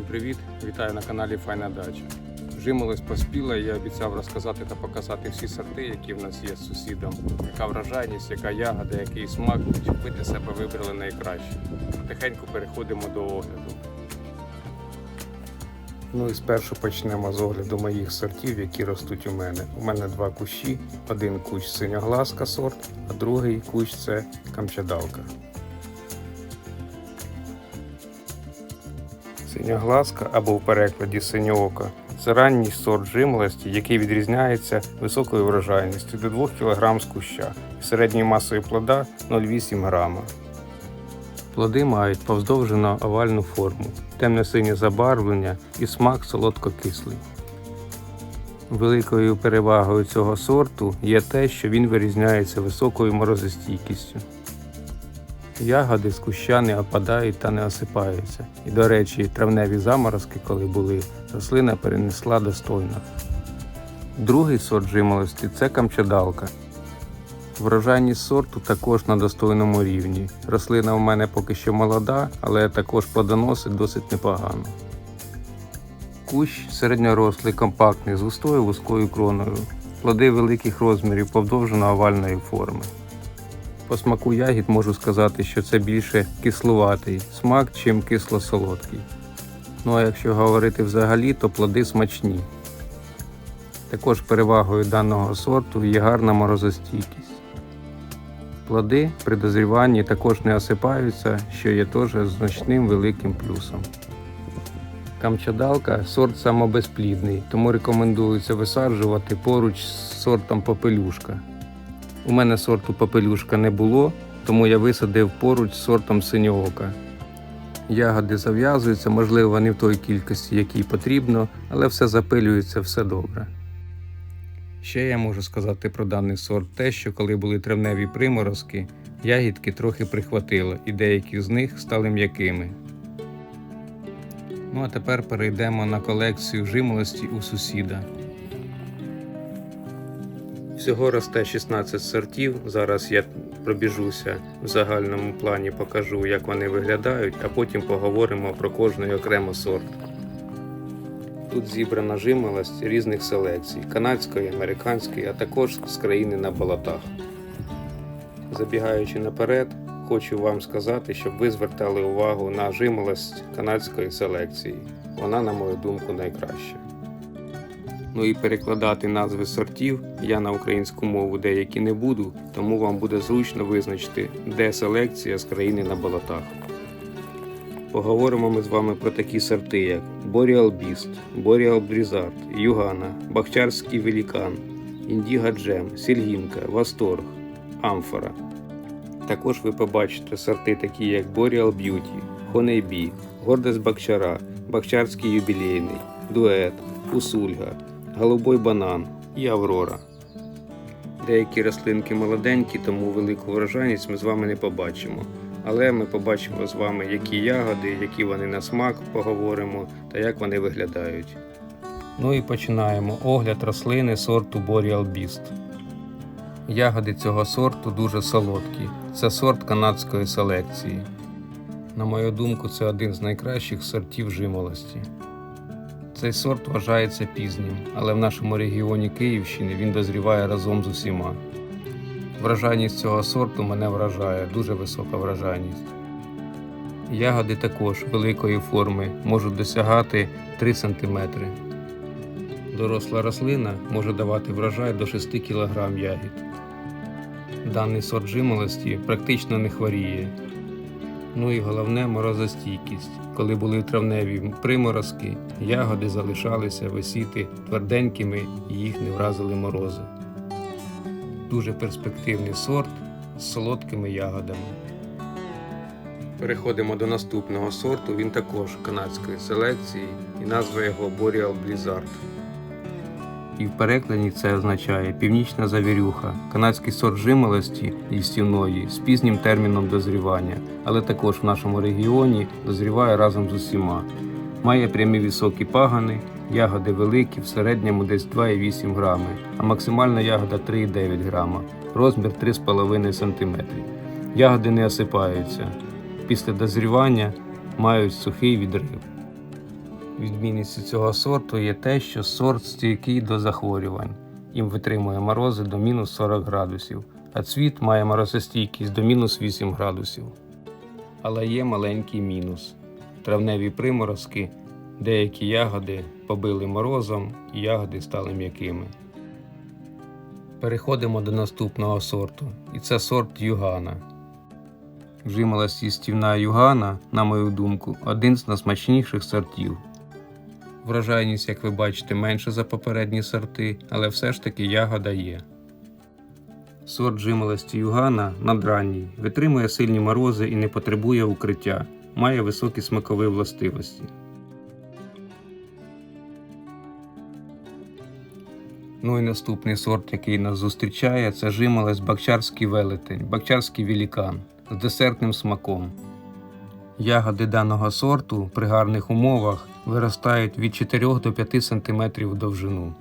Усім привіт! Вітаю на каналі Файна Дача. Жимолось поспіла, і я обіцяв розказати та показати всі сорти, які в нас є з сусідом. Яка вражайність, яка ягода, який смак, щоб ви для себе вибрали найкраще. Потихеньку переходимо до огляду. Ну і спершу почнемо з огляду моїх сортів, які ростуть у мене. У мене два кущі. Один кущ синьогласка сорт, а другий кущ це камчадалка. Синьогласка або в перекладі синьоока це ранній сорт жимолості, який відрізняється високою врожайністю до 2 кг з куща і середньою масою плода 0,8 грама. Плоди мають повздовжено овальну форму, темно-синє забарвлення і смак солодко-кислий. Великою перевагою цього сорту є те, що він вирізняється високою морозостійкістю. Ягоди з куща не опадають та не осипаються. І, до речі, травневі заморозки, коли були, рослина перенесла достойно. Другий сорт жимолості це камчадалка. Врожайність сорту також на достойному рівні. Рослина в мене поки що молода, але також плодоносить досить непогано. Кущ середньорослий, компактний, з густою вузькою кроною. Плоди великих розмірів повдовжено овальної форми. По смаку ягід можу сказати, що це більше кислуватий смак, чим кисло-солодкий. Ну а якщо говорити взагалі, то плоди смачні. Також перевагою даного сорту є гарна морозостійкість. Плоди при дозріванні також не осипаються, що є теж значним великим плюсом. Камчадалка сорт самобезплідний, тому рекомендується висаджувати поруч з сортом попелюшка. У мене сорту попелюшка не було, тому я висадив поруч з сортом синьоока. Ягоди зав'язуються, можливо, не в той кількості, якій потрібно, але все запилюється, все добре. Ще я можу сказати про даний сорт те, що коли були травневі приморозки, ягідки трохи прихватило, і деякі з них стали м'якими. Ну а тепер перейдемо на колекцію жимолості у сусіда. Всього росте 16 сортів. Зараз я пробіжуся в загальному плані, покажу, як вони виглядають, а потім поговоримо про кожний окремо сорт. Тут зібрана жимолость різних селекцій канадської, американської, а також з країни на болотах. Забігаючи наперед, хочу вам сказати, щоб ви звертали увагу на жимолость канадської селекції. Вона, на мою думку, найкраща. Ну і перекладати назви сортів я на українську мову деякі не буду, тому вам буде зручно визначити, де селекція з країни на болотах. Поговоримо ми з вами про такі сорти, як Boreal Beast, Boreal Blizzard, Югана, Бахчарський Велікан, Індіга Джем, Сільгінка, Восторг, Амфора. Також ви побачите сорти такі як Beauty, Honey Bee, Гордость Бахчара, Бахчарський юбілейний, Дует, Усульга, Голубой банан і Аврора. Деякі рослинки молоденькі, тому велику врожайність ми з вами не побачимо. Але ми побачимо з вами, які ягоди, які вони на смак, поговоримо та як вони виглядають. Ну і починаємо огляд рослини сорту Boreal Beast. Ягоди цього сорту дуже солодкі. Це сорт канадської селекції. На мою думку, це один з найкращих сортів жимолості. Цей сорт вважається пізнім, але в нашому регіоні Київщини він дозріває разом з усіма. Вражайність цього сорту мене вражає, дуже висока вражайність. Ягоди також великої форми можуть досягати 3 см. Доросла рослина може давати врожай до 6 кг ягід. Даний сорт жимолості практично не хворіє. Ну і головне морозостійкість. Коли були травневі приморозки, ягоди залишалися висіти тверденькими і їх не вразили морози. Дуже перспективний сорт з солодкими ягодами. Переходимо до наступного сорту. Він також канадської селекції і назва його Boreal Blizzard. І в перекладі це означає північна завірюха, канадський сорт жимолості їстівної з пізнім терміном дозрівання, але також в нашому регіоні дозріває разом з усіма. Має прямі високі пагани, ягоди великі, в середньому десь 2,8 грами, а максимальна ягода 3,9 грама, розмір 3,5 см. Ягоди не осипаються. Після дозрівання мають сухий відрив. Відмінністю цього сорту є те, що сорт стійкий до захворювань. Їм витримує морози до мінус 40 градусів, а цвіт має морозостійкість до мінус 8 градусів. Але є маленький мінус. Травневі приморозки, деякі ягоди побили морозом і ягоди стали м'якими. Переходимо до наступного сорту, і це сорт Югана. Жимолость їстівна Югана, на мою думку, один з найсмачніших сортів. Врожайність, як ви бачите, менша за попередні сорти, але все ж таки ягода є. Сорт жимолості Югана надранній, витримує сильні морози і не потребує укриття, має високі смакові властивості. Ну і наступний сорт, який нас зустрічає, це жимолость Бакчарський велетень, Бакчарський велікан з десертним смаком. Ягоди даного сорту при гарних умовах виростають від 4 до 5 см довжину.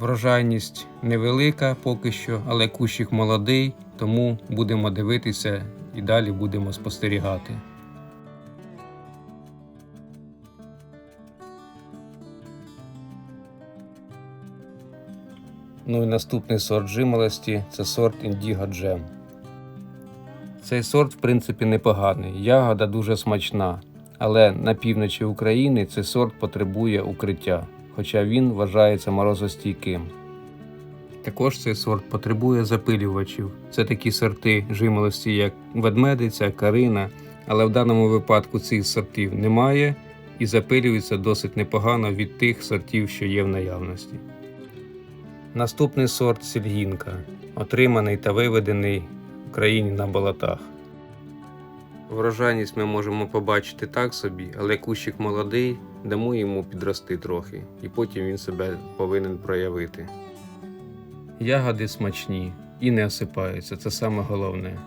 Врожайність невелика поки що, але кущик молодий, тому будемо дивитися і далі будемо спостерігати. Ну і наступний сорт жимолості це сорт Індіго Джем. Цей сорт, в принципі, непоганий. Ягода дуже смачна, але на півночі України цей сорт потребує укриття, хоча він вважається морозостійким. Також цей сорт потребує запилювачів. Це такі сорти жимолості, як ведмедиця, карина, але в даному випадку цих сортів немає і запилюється досить непогано від тих сортів, що є в наявності. Наступний сорт сільгінка, отриманий та виведений країні на болотах. Врожайність ми можемо побачити так собі, але кущик молодий, дамо йому підрости трохи, і потім він себе повинен проявити. Ягоди смачні і не осипаються, це саме головне.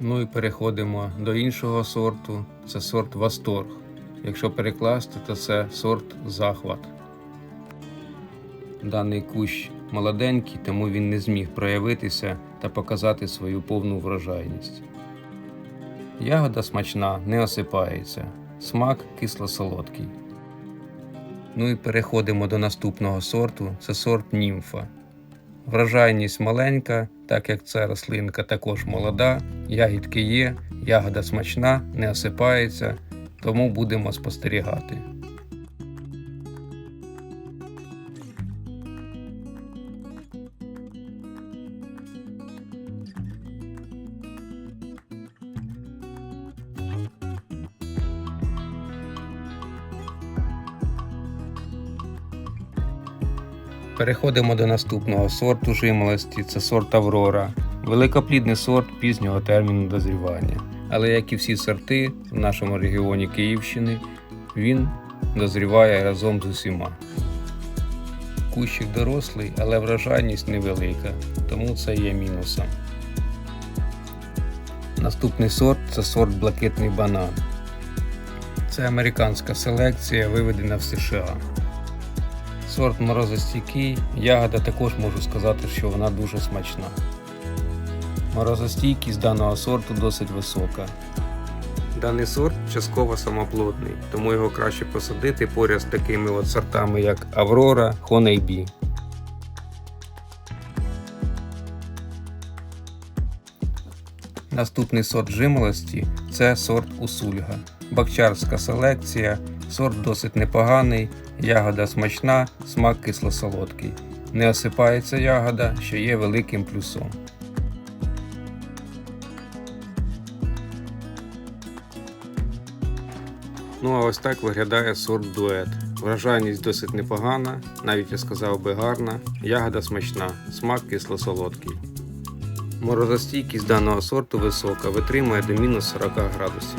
Ну і переходимо до іншого сорту. Це сорт Восторг. Якщо перекласти, то це сорт захват. Даний кущ молоденький, тому він не зміг проявитися та показати свою повну врожайність. Ягода смачна, не осипається, смак кисло-солодкий. Ну і переходимо до наступного сорту це сорт німфа. Врожайність маленька, так як ця рослинка також молода, ягідки є, ягода смачна, не осипається, тому будемо спостерігати. Переходимо до наступного сорту жимолості, це сорт Аврора. Великоплідний сорт пізнього терміну дозрівання. Але як і всі сорти в нашому регіоні Київщини, він дозріває разом з усіма. Кущик дорослий, але врожайність невелика, тому це є мінусом. Наступний сорт це сорт блакитний банан. Це американська селекція, виведена в США. Сорт морозостійкий, ягода також можу сказати, що вона дуже смачна. Морозостійкість даного сорту досить висока. Даний сорт частково самоплодний, тому його краще посадити поряд з такими от сортами, як Аврора, Honeybee. Наступний сорт жимолості це сорт Усульга. Бакчарська селекція, сорт досить непоганий, ягода смачна, смак кисло-солодкий. Не осипається ягода, що є великим плюсом. Ну а ось так виглядає сорт дует. Вражайність досить непогана, навіть я сказав би гарна, ягода смачна, смак кисло-солодкий. Морозостійкість даного сорту висока, витримує до мінус 40 градусів.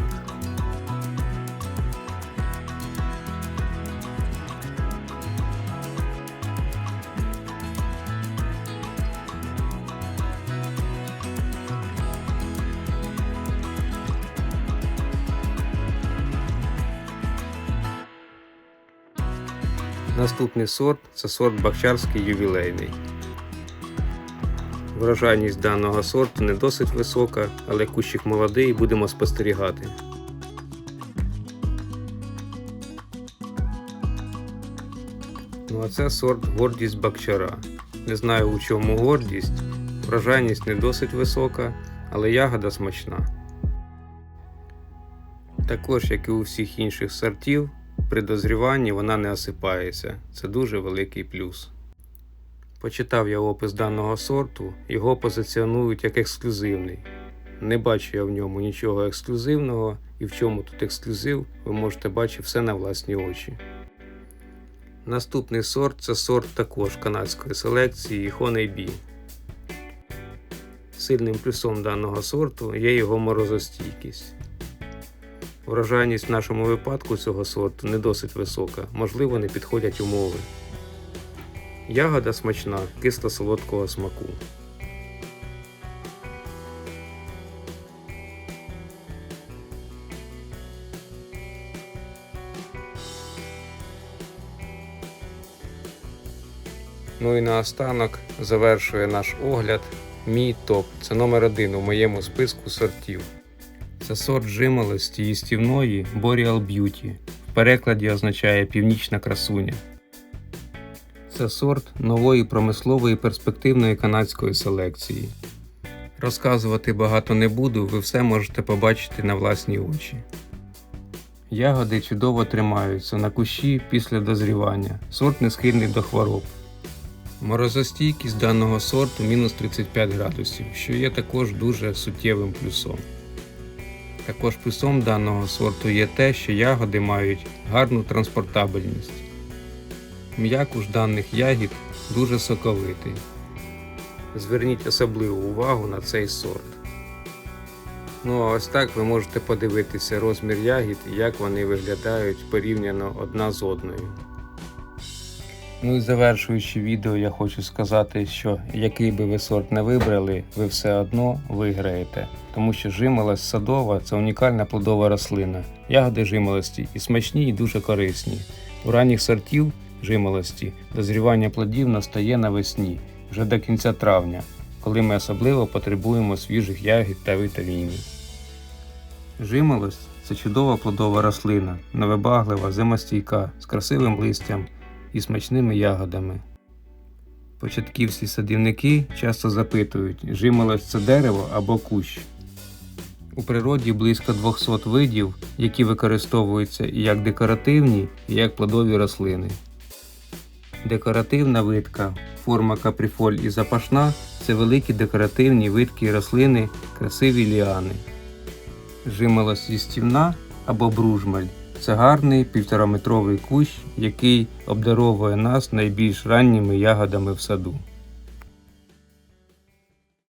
Наступний сорт це сорт бакчарський ювілейний. Врожайність даного сорту не досить висока, але кущик молодий, будемо спостерігати. Ну а це сорт гордість Бакчара. Не знаю у чому гордість. Врожайність не досить висока, але ягода смачна. Також, як і у всіх інших сортів, при дозріванні вона не осипається. Це дуже великий плюс. Почитав я опис даного сорту, його позиціонують як ексклюзивний. Не бачу я в ньому нічого ексклюзивного, і в чому тут ексклюзив, ви можете бачити все на власні очі. Наступний сорт це сорт також канадської селекції Honey Bee. Сильним плюсом даного сорту є його морозостійкість. Врожайність в нашому випадку цього сорту не досить висока, можливо, не підходять умови. Ягода смачна, кисло-солодкого смаку. Ну і наостанок завершує наш огляд мій топ. Це номер один у моєму списку сортів. Це сорт жимолості їстівної Boreal Beauty. В перекладі означає північна красуня. Це сорт нової промислової перспективної канадської селекції. Розказувати багато не буду, ви все можете побачити на власні очі. Ягоди чудово тримаються на кущі після дозрівання. Сорт не схильний до хвороб. Морозостійкість даного сорту мінус 35 градусів, що є також дуже суттєвим плюсом. Також плюсом даного сорту є те, що ягоди мають гарну транспортабельність. М'якуш даних ягід дуже соковитий. Зверніть особливу увагу на цей сорт. Ну а ось так ви можете подивитися розмір ягід і як вони виглядають порівняно одна з одною. Ну і завершуючи відео, я хочу сказати, що який би ви сорт не вибрали, ви все одно виграєте, тому що жимолость садова це унікальна плодова рослина. Ягоди жимолості і смачні, і дуже корисні. У ранніх сортів жимолості дозрівання плодів настає навесні, вже до кінця травня, коли ми особливо потребуємо свіжих ягід та вітамінів. Жимолость це чудова плодова рослина, невибаглива, зимостійка, з красивим листям і смачними ягодами. Початківські садівники часто запитують, жимолость це дерево або кущ. У природі близько 200 видів, які використовуються як декоративні, і як плодові рослини. Декоративна видка, форма каприфоль і запашна це великі декоративні видкі рослини, красиві ліани. Жимолость їстівна або бружмель це гарний півтораметровий кущ, який обдаровує нас найбільш ранніми ягодами в саду.